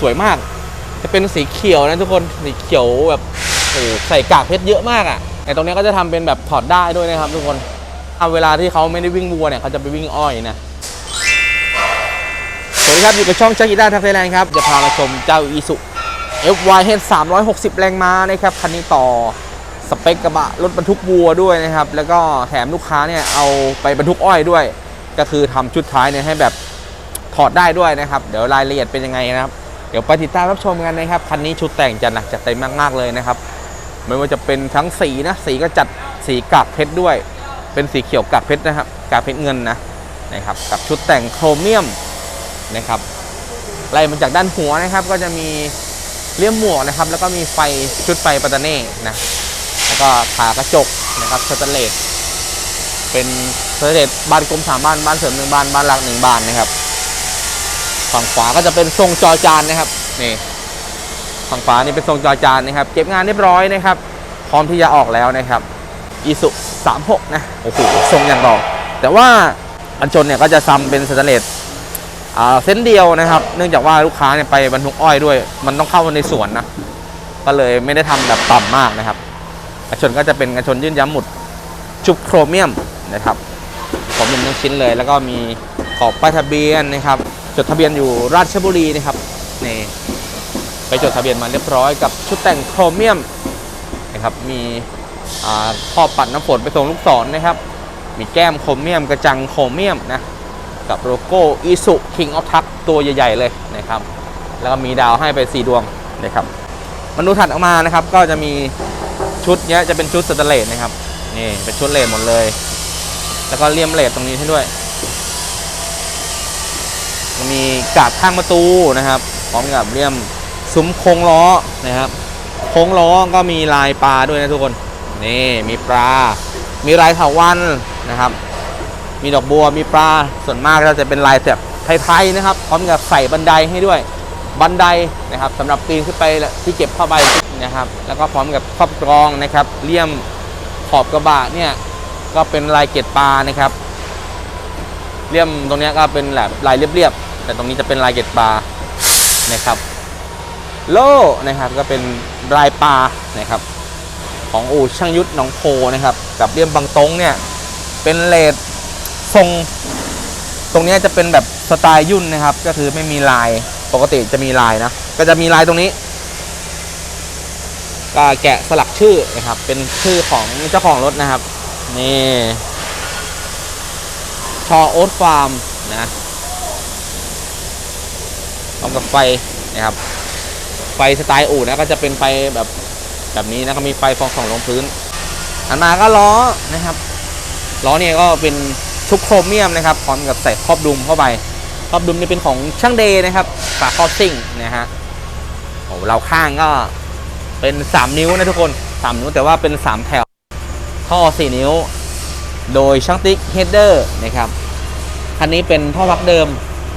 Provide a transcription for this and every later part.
สวยมาก จะเป็นสีเขียวนะทุกคนสีเขียวแบบโอ้ใส่กากเพชรเยอะมากอะ่ะไอตรงนี้ก็จะทำเป็นแบบถอดได้ด้วยนะครับ ทุกคนเอาเวลาที่เขาไม่ได้วิ่งวัวเนี่ยเขาจะไปวิ่งอ้อยนะสวัสดีครับอยู่กับช่องชักกีด้าทักไทยแลนด์ครับจะพามาชมเจ้าอีสุ FYH 360แรงม้านะครับคันนี้ต่อสเปคกระบะรถบรรทุกวัวด้วยนะครับ แล้วก็แถมลูกค้าเนี่ยเอาไปบรรทุกอ้อยด้วย ก็คือทำชุดท้ายเนี่ยให้แบบถอดได้ด้วยนะครับ เดี๋ยวรายละเอียดเป็นยังไงนะครับ ดี๋ยวไปติดตามรับชมกันนะครับคันนี้ชุดแต่งจะหนักจัดเต็มมากๆเลยนะครับ ไม่ว่าจะเป็นทั้งสีนะสีก็จัดสีกากเพชรด้วย เป็นสีเขียวกากเพชรนะครับกากเพชรเงินนะนะครับกับชุดแต่งโครเมียมนะครับไล่มาจากด้านหัวนะครับ ก็จะมีเลี่ยมหมวกนะครับ แล้วก็มีไฟชุดไฟปัตตาเน่นะแล้วก็ขากระจกนะครับสแตนเลสเป็นสแตนเลสบานกลมสามบานบานเสริมหนึ่งบานบานหลักหนึ่งบานนะครับ ฝั่งขวาก็จะเป็นทรงจอจานนะครับนี่ฝั่งขวานี่เป็นทรงจอจานนะครับ เก็บงานเรียบร้อยนะครับ พร้อมที่จะออกแล้วนะครับอีสุ36นะโอ้โหทรงอย่างรอแต่ว่าอันชนเนี่ยก็จะซ้ำเป็นสแตนเลสอ่าเส้นเดียวนะครับ เนื่องจากว่าลูกค้าเนี่ยไปบรรทุกอ้อยด้วย มันต้องเข้าในสวนนะก็เลยไม่ได้ทำแบบต่ำมากนะครับกระชนก็จะเป็นกระชนยื่นย้ำหมุดชุบโครเมียมนะครับผมเป็นทั้งชิ้นเลย แล้วก็มีขอบป้ายทะเบียนนะครับ จดทะเบียนอยู่ราชบุรีนะครับนี่ไปจดทะเบียนมาเรียบร้อยกับชุดแต่งโครเมียมนะครับมีท่อปัดน้ำฝนไปส่งลูกศรนะครับ มีแก้มโครเมียมกระจังโครเมียมนะกับโลโก้อีสุคิงออฟทักตัวใหญ่ ๆ เลยนะครับ แล้วก็มีดาวให้ไป 4 ดวงนะครับมันดูถัดออกมานะครับ ก็จะมีชุดเนี้ยจะเป็นชุดสแตนเลสนะครับนี่เป็นชุดเลสหมดเลย แล้วก็เลี่ยมเลสตรงนี้ให้ด้วย มีกาบข้างประตูนะครับ พร้อมกับเลี่ยมซุ้มโค้งล้อนะครับ โค้งล้อก็มีลายปลาด้วยนะทุกคน นี่มีปลา มีลายเถาวันนะครับ มีดอกบัว มีปลา ส่วนมากก็จะเป็นลายแบบไทยๆนะครับ พร้อมกับใส่บันไดให้ด้วย บันไดนะครับสำหรับปีนขึ้นไปที่เก็บผ้าใบนะครับ แล้วก็พร้อมกับครอบกรองนะครับ เลี่ยมขอบกระบะเนี่ยก็เป็นลายเกล็ดปลานะครับ เลี่ยมตรงนี้ก็เป็นแบบลายเรียบๆแต่ตรงนี้จะเป็นลายเกล็ดปลานะครับ โล่นะครับก็เป็นลายปลานะครับ ของอู่ช่างยุทธหนองโพนะครับ กับเลี่ยมบางตงเนี่ยเป็นเลดทรงตรงนี้จะเป็นแบบสไตล์ยุ่นนะครับ ก็คือไม่มีลายปกติจะมีลายนะ ก็จะมีลายตรงนี้ก็แกะสลักชื่อนะครับ เป็นชื่อของเจ้าของรถนะครับ นี่ ชอโอ๊ตฟาร์มนะพร้อมกับไฟนะครับ ไฟสไตล์อู่นะก็จะเป็นไฟแบบแบบนี้นะครับมีไฟฟองส่องลงพื้น อันมาก็ล้อนะครับล้อเนี่ยก็เป็นชุบโครเมียมนะครับพร้อมกับใส่ครอบดุมเข้าไปครอบดุมนี่เป็นของช่างเดย์นะครับฝาครอบซิ่งนะฮะโอ้เราข้างก็เป็น 3 นิ้วนะทุกคน 3 นิ้วแต่ว่าเป็น 3 แถวท่อ4 นิ้ว โดยช่างติ๊กเฮดเดอร์นะครับคันนี้เป็นท่อวักเดิม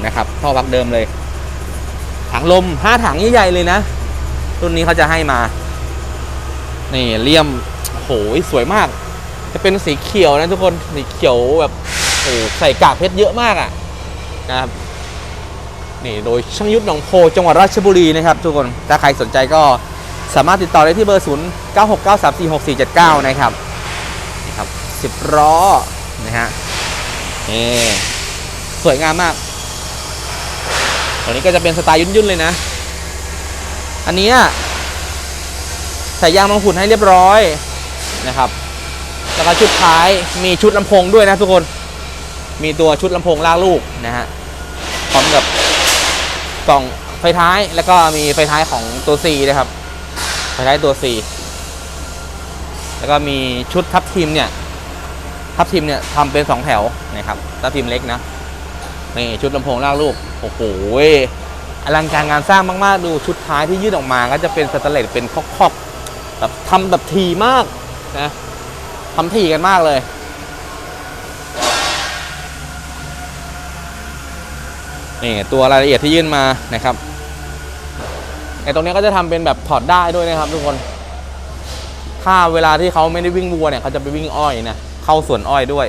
นะครับท่อวักเดิมเลย ถังลม 5 ถังใหญ่ๆเลยนะ รุ่นนี้เขาจะให้มา นี่เลี่ยมโหยสวยมาก จะเป็นสีเขียวนะทุกคนสีเขียวแบบโอ้ใส่กากเพชรเยอะมากอะ่ะนะครับนี่โดยช่างยุทธหนองโพจังหวัดราชบุรีนะครับ ทุกคนถ้าใครสนใจก็สามารถติดต่อได้ที่เบอร์ 0 9 6 9 3 4 6 4 7 9 นะครับ นี่ครับสิบล้อนะฮะนี่สวยงามมากตัวนี้ก็จะเป็นสไตล์ยุ่นๆเลยนะ อันนี้ใส่ยางมังคุดให้เรียบร้อยนะครับ แล้วก็ชุดท้ายมีชุดลำโพงด้วยนะทุกคน มีตัวชุดลำโพงลากลูกนะฮะ พร้อมกับกล่องไฟท้ายแล้วก็มีไฟท้ายของตัว C นะครับ ไฟท้ายตัว C แล้วก็มีชุดทับทีมเนี่ย ทับทีมเนี่ยทำเป็น 2 แถวนะครับทับทีมเล็กนะนี่ชุดลำโพงลากลูกโอ้โหอลังการงานสร้างมากๆ ดูชุดท้ายที่ยื่นออกมาก็จะเป็นสแตนเลสเป็นคอกๆแบบทำแบบทีมากนะทำทีกันมากเลยนี่ตัวรายละเอียดที่ยื่นมานะครับไอ้ตรงนี้ก็จะทำเป็นแบบถอดได้ด้วยนะครับทุกคน ถ้าเวลาที่เขาไม่ได้วิ่งวัวเนี่ยเขาจะไปวิ่งอ้อยนะ เข้าสวนอ้อยด้วย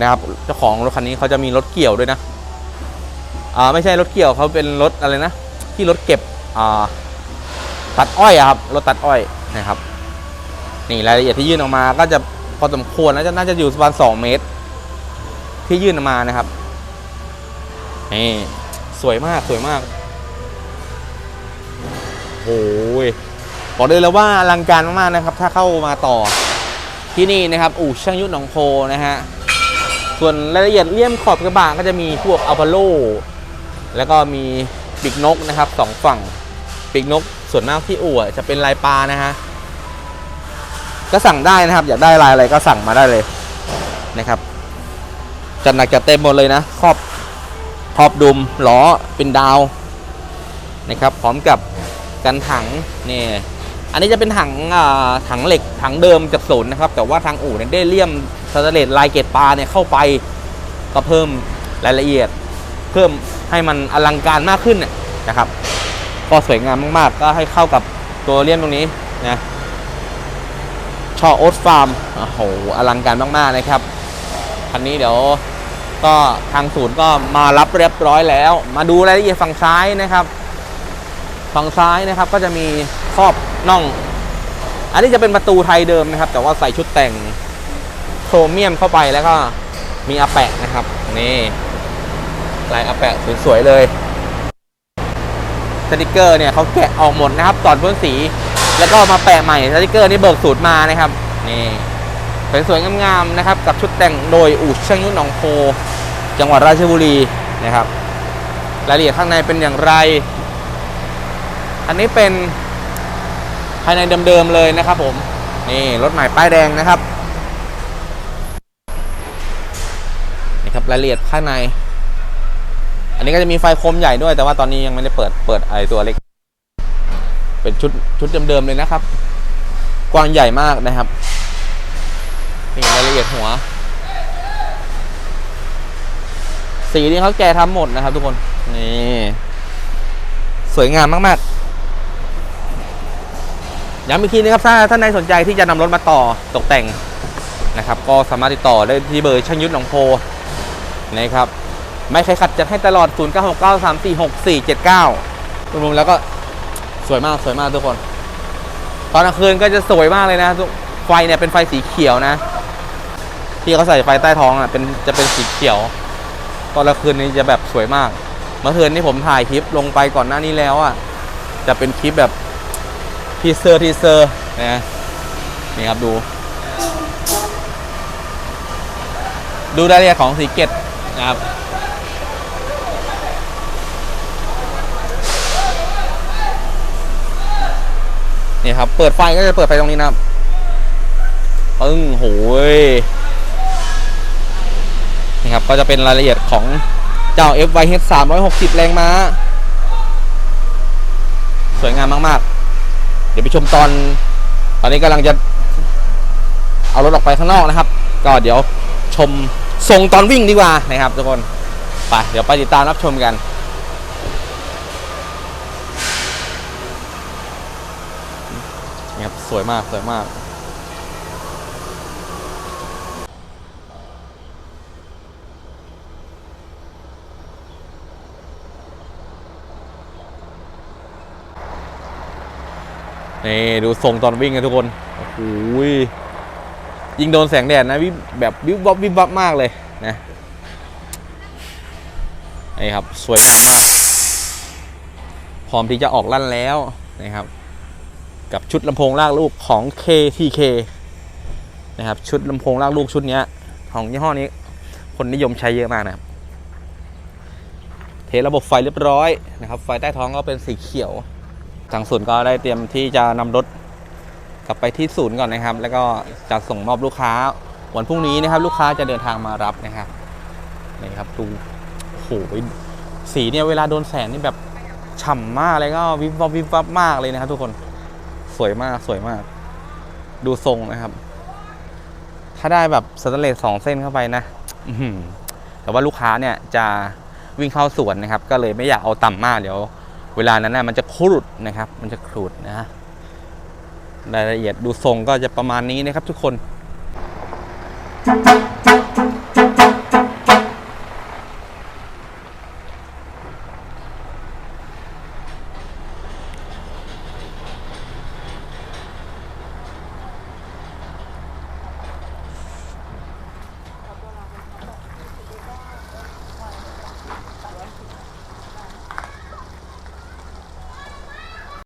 นะครับเจ้าของรถคันนี้เขาจะมีรถเกี่ยวด้วยนะอ่าไม่ใช่รถเกี่ยวเขาเป็นรถอะไรนะที่รถเก็บอ่าตัดอ้อยครับรถตัดอ้อยนะครับนี่รายละเอียดที่ยื่นออกมาก็จะพอสมควรนะจะน่าจะอยู่ประมาณสองเมตร ที่ยื่นออกมานะครับนี่สวยมากสวยมากโอ้ยบอกเลยแล้วว่าอลังการมากๆนะครับ ถ้าเข้ามาต่อ ที่นี่นะครับอู่ช่างยุทธหนองโพนะฮะส่วนรายละเอียดเลี่ยมขอบกระบะก็จะมีพวกอัลพาโลแล้วก็มีปีกนกนะครับสองฝั่งปีกนกส่วนมากที่อู่จะเป็นลายปลานะฮะก็สั่งได้นะครับ อยากได้ลายอะไรก็สั่งมาได้เลยนะครับจัดหนักจัดเต็มหมดเลยนะครอบขอบดุมล้อเป็นดาวนะครับ พร้อมกับกันถังนี่ อันนี้จะเป็นถังถังเหล็กถังเดิมจากศูนย์นะครับ แต่ว่าทางอู่เนี่ยได้เลี่ยมสแตนเลสลายเกตปลาเนี่ยเข้าไปก็เพิ่มรายละเอียด เพิ่มให้มันอลังการมากขึ้นนะครับ ก็สวยงามมากๆ ก็ให้เข้ากับตัวเลี่ยมตรงนี้นะช่อโอ๊ตฟาร์มโอ้โหอลังการมากๆนะครับคันนี้เดี๋ยวก็ทางศูนย์ก็มารับเรียบร้อยแล้ว มาดูรายละเอียดฝั่งซ้ายนะครับ ฝั่งซ้ายนะครับก็จะมี รอบน่อง อันนี้จะเป็นประตูไทยเดิมนะครับ แต่ว่าใส่ชุดแต่งโครเมียมเข้าไปแล้วก็มีอาแปะนะครับ นี่ลายอาแปะสวยๆเลยสติกเกอร์เนี่ยเขาแกะออกหมดนะครับตอนพ่นสี แล้วก็มาแปะใหม่สติกเกอร์นี่เบิกสูตรมานะครับนี่สวยๆงามๆนะครับ กับชุดแต่งโดยอู่ช่างยุทธหนองโพจังหวัดราชบุรีนะครับ รายละเอียดข้างในเป็นอย่างไร อันนี้เป็น ภายในเดิมๆเลยนะครับผม นี่รถใหม่ป้ายแดงนะครับนี่ครับรายละเอียดข้างใน อันนี้ก็จะมีไฟโคมใหญ่ด้วย แต่ว่าตอนนี้ยังไม่ได้เปิดเปิดไอตัวเล็ก เป็นชุดชุดเดิมๆเลยนะครับ กว้างใหญ่มากนะครับนี่รายละเอียดหัว สีนี้เขาแกทำหมดนะครับทุกคน นี่ สวยงามมากๆ ย้ำอีกทีนะครับถ้าท่านใดสนใจที่จะนำรถมาต่อตกแต่งนะครับ ก็สามารถติดต่อได้ที่เบอร์ช่างยุทธหนองโพนะครับไม่ใครขัดจัดให้ตลอด 0 9 6 9 3 4 6 4 7 9รวมๆแล้วก็สวยมากสวยมากทุกคน ตอนกลางคืนก็จะสวยมากเลยนะทุกไฟเนี่ยเป็นไฟสีเขียวนะ ที่เขาใส่ไฟใต้ท้องอะเป็นจะเป็นสีเขียว ตอนกลางคืนนี้จะแบบสวยมาก เมื่อคืนนี้ผมถ่ายคลิปลงไปก่อนหน้านี้แล้วอะจะเป็นคลิปแบบ ทีเซอร์ทีเซอร์นะนี่ครับดู ดูรายละเอียดของสีเกตนะครับนี่ครับ เปิดไฟก็จะเปิดไฟตรงนี้นะครับปึ้งโหยนี่ครับ ก็จะเป็นรายละเอียดของเจ้า FYH 360 แรงม้า สวยงามมาก ๆ เดี๋ยวไปชมตอน ตอนนี้กำลังจะเอารถออกไปข้างนอกนะครับ ก็เดี๋ยวชมทรงตอนวิ่งดีกว่านะครับทุกคนไปเดี๋ยวไปติดตามรับชมกันนะครับสวยมากสวยมาก นี่ดูทรงตอนวิ่งกันทุกคนโอ้โหยยิงโดนแสงแดดนะวิบแบบวิบวับวิบวับมากเลยนะนี่ครับสวยงามมากพร้อมที่จะออกลั่นแล้วนะครับ กับชุดลำโพงลากลูกของ KTK นะครับชุดลำโพงลากลูกชุดนี้ของยี่ห้อนี้ คนนิยมใช้เยอะมากนะครับเทระบบไฟเรียบร้อยนะครับ ไฟใต้ท้องก็เป็นสีเขียว ทางศูนย์ก็ได้เตรียมที่จะนำรถกลับไปที่ศูนย์ก่อนนะครับ แล้วก็จะส่งมอบลูกค้าวันพรุ่งนี้นะครับ ลูกค้าจะเดินทางมารับนะครับนี่ครับดูโอ้โหสีเนี่ยเวลาโดนแสงนี่แบบฉ่ำมากเลยก็วิบวับวิบวับมากเลยนะครับ ทุกคนสวยมากสวยมาก ดูทรงนะครับ ถ้าได้แบบสแตนเลสสองเส้นเข้าไปนะแต่ว่าลูกค้าเนี่ยจะวิ่งเข้าสวนนะครับ ก็เลยไม่อยากเอาต่ำมากเดี๋ยว เวลานั้นนะมันจะครุดนะครับ มันจะครุดนะรายละเอียดดูทรงก็จะประมาณนี้นะครับทุกคน